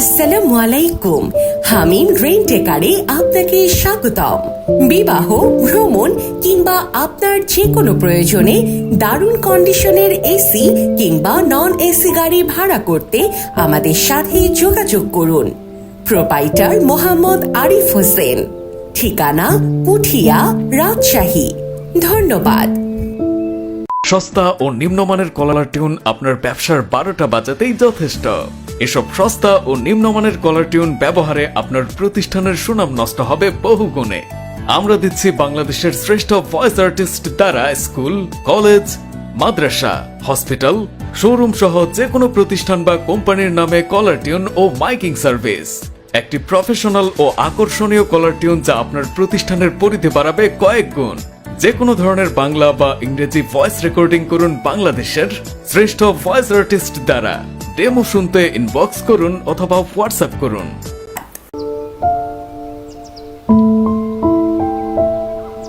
আসসালামু আলাইকুম হামিম আপনাকে স্বাগতম। বিবাহ, ভ্রমণ কিংবা আপনার যে কোনো প্রয়োজনে দারুণ কন্ডিশনের এসি কিংবা নন এসি গাড়ি ভাড়া করতে আমাদের সাথে যোগাযোগ করুন। প্রোপাইটার মোহাম্মদ আরিফ হোসেন। ঠিকানা পুঠিয়া, রাজশাহী। ধন্যবাদ। সস্তা ও নিম্নমানের কলার টিউন আপনার ব্যবসার বারোটা বাজাতেই যথেষ্ট। এসব সস্তা ও নিম্নমানের কলার টিউন ব্যবহারে আপনার প্রতিষ্ঠানের সুনাম নষ্ট হবে বহু গুণে আমরা দিচ্ছি বাংলাদেশের শ্রেষ্ঠ ভয়েস আর্টিস্ট দ্বারা স্কুল কলেজ মাদ্রাসা হসপিটাল শোরুম সহ যে কোনো প্রতিষ্ঠান বা কোম্পানির নামে কলার টিউন ও মাইকিং সার্ভিস একটি প্রফেশনাল ও আকর্ষণীয় কলার টিউন যা আপনার প্রতিষ্ঠানের পরিধি বাড়াবে কয়েক গুণ। যে কোনো ধরনের বাংলা বা ইংরেজি ভয়েস রেকর্ডিং করুন বাংলাদেশের শ্রেষ্ঠ ভয়েস আর্টিস্ট দ্বারা। ডেমো শুনতে ইনবক্স করুন অথবা হোয়াটসঅ্যাপ করুন।